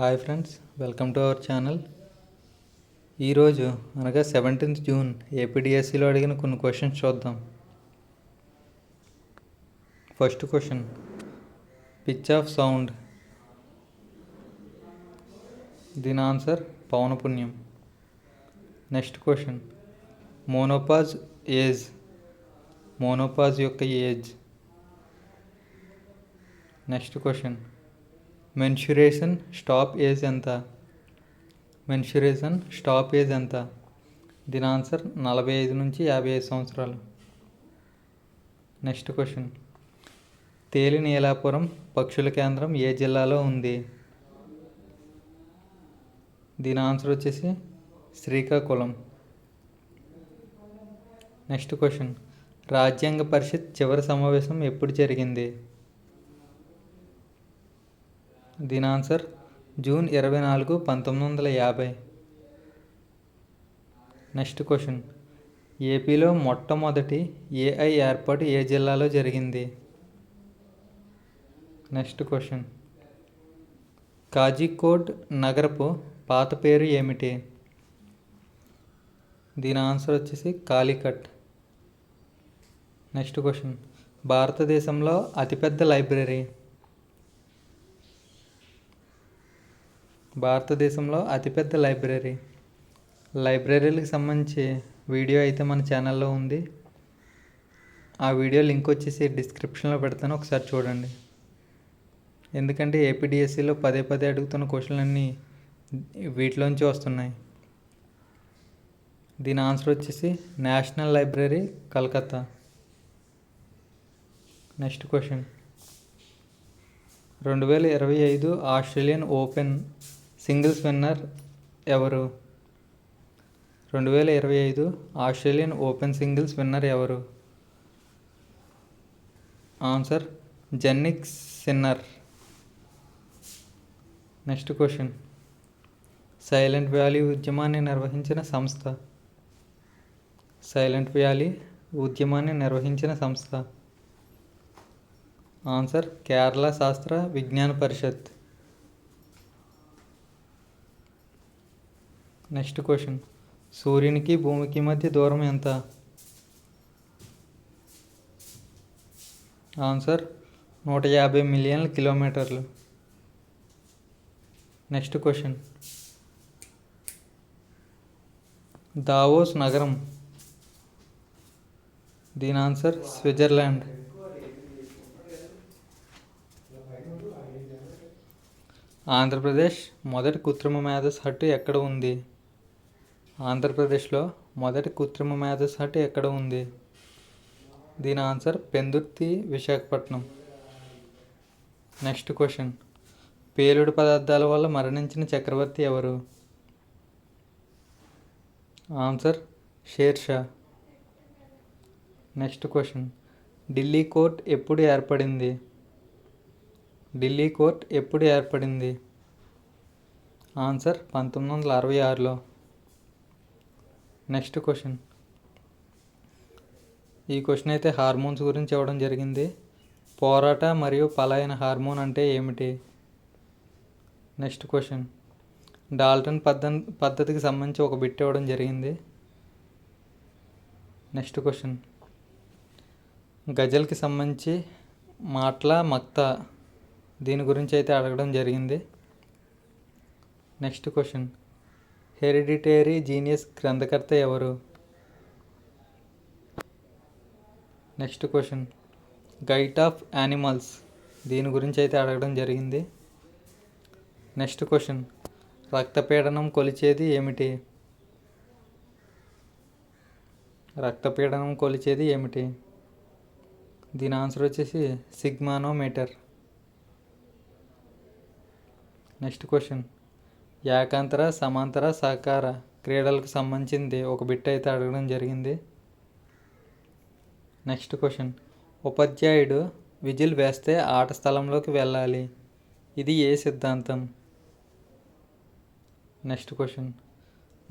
Hi friends welcome to our channel. ఈరోజు అనగా seventeenth June ఏపీడిఎస్సిలో అడిగిన కొన్ని క్వశ్చన్స్ చూద్దాం. First question pitch of sound. దీని answer పౌనపుణ్యం next question menopause age. Menopause యొక్క age. Next question menstruation stop age ఎంత? మెన్సురేషన్ స్టాప్ ఏజ్ ఎంత? దీని ఆన్సర్ నలభై ఐదు నుంచి యాభై ఐదు సంవత్సరాలు. Next question. తేలి నీలాపురం పక్షుల కేంద్రం ఏ జిల్లాలో ఉంది? దీని ఆన్సర్ వచ్చేసి శ్రీకాకుళం. Next question. రాజ్యాంగ పరిషత్ చివరి సమావేశం ఎప్పుడు జరిగింది? దీని ఆన్సర్ జూన్ ఇరవై నాలుగు పంతొమ్మిది వందల యాభై. Next question. ఏపీలో మొట్టమొదటి ఏఐ ఏర్పాటు ఏ జిల్లాలో జరిగింది? Next question. కాజీకోట్ నగరపు పాత పేరు ఏమిటి? దీని ఆన్సర్ వచ్చేసి కాలికట్. Next question. భారతదేశంలో అతిపెద్ద లైబ్రరీ భారతదేశంలో అతిపెద్ద లైబ్రరీ. లైబ్రరీలకు సంబంధించి వీడియో అయితే మన ఛానల్లో ఉంది. ఆ వీడియో లింక్ వచ్చేసి డిస్క్రిప్షన్లో పెడతాను ఒకసారి చూడండి. ఎందుకంటే ఏపీడిఎస్సిలో పదే పదే అడుగుతున్న క్వశ్చన్లు అన్నీ వీటిలోంచి వస్తున్నాయి. దీని ఆన్సర్ వచ్చేసి national library Calcutta. Next question. రెండు వేల ఇరవై ఐదు ఆస్ట్రేలియన్ ఓపెన్ సింగిల్స్ విన్నర్ ఎవరు? రెండు వేల ఇరవై ఐదు ఆస్ట్రేలియన్ ఓపెన్ సింగిల్స్ విన్నర్ ఎవరు? Answer Jannik Sinner. Next question. Silent Valley ఉద్యమాన్ని నిర్వహించిన సంస్థ. సైలెంట్ వ్యాలీ ఉద్యమాన్ని నిర్వహించిన సంస్థ. ఆన్సర్ కేరళ శాస్త్ర విజ్ఞాన పరిషత్. Next question. సూర్యునికి భూమికి మధ్య దూరం ఎంత? ఆన్సర్ నూట యాభై మిలియన్ల కిలోమీటర్లు. Next question. దావోస్ నగరం. దీని ఆన్సర్ స్విట్జర్లాండ్. ఆంధ్రప్రదేశ్ మొదటి కృత్రిమ మేధస్ హట్టు ఎక్కడ ఉంది? ఆంధ్రప్రదేశ్లో మొదటి కృత్రిమ మేధస్ హట్టు ఎక్కడ ఉంది? దీని answer Pendurthi Visakhapatnam. Next question. పేలుడు పదార్థాల వల్ల మరణించిన చక్రవర్తి ఎవరు? Answer Sher Shah. Next question. Delhi court ఎప్పుడు ఏర్పడింది? ఢిల్లీ కోర్ట్ ఎప్పుడు ఏర్పడింది? ఆన్సర్ పంతొమ్మిది వందల అరవై ఆరులో. Next question. ఈ క్వశ్చన్ అయితే హార్మోన్స్ గురించి ఇవ్వడం జరిగింది. పోరాట మరియు పలాయన హార్మోన్ అంటే ఏమిటి? Next question. డాల్టన్ పద్ధ పద్ధతికి సంబంధించి ఒక బిట్ ఇవ్వడం జరిగింది. Next question. గజల్కి సంబంధించి మాట్ల మక్త దీని గురించి అయితే అడగడం జరిగింది. Next question. హెరిడిటరీ జీనియస్ గ్రంథకర్త ఎవరు? Next question. Gait of animals. దీని గురించి అయితే అడగడం జరిగింది. Next question. రక్తపీడనం కొలిచేది ఏమిటి? రక్తపీడనం కొలిచేది ఏమిటి? దీని ఆన్సర్ వచ్చేసి సిగ్మానోమీటర్. Next question. ఏకాంతర సమాంతర సహకార క్రీడలకు సంబంధించింది ఒక బిట్ అయితే అడగడం జరిగింది. Next question. ఉపాధ్యాయుడు విజిల్ వేస్తే ఆట స్థలంలోకి వెళ్ళాలి. ఇది ఏ సిద్ధాంతం? Next question.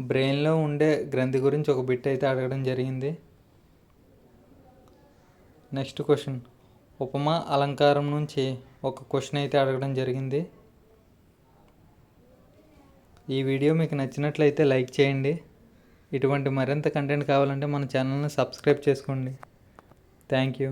బ్రెయిన్లో ఉండే గ్రంథి గురించి ఒక బిట్ అయితే అడగడం జరిగింది. Next question. ఉపమా అలంకారం నుంచి ఒక క్వశ్చన్ అయితే అడగడం జరిగింది. ఈ వీడియో మీకు నచ్చినట్లయితే లైక్ చేయండి. ఇటువంటి మరింత కంటెంట్ కావాలంటే మన ఛానల్ని సబ్స్క్రైబ్ చేసుకోండి. Thank you.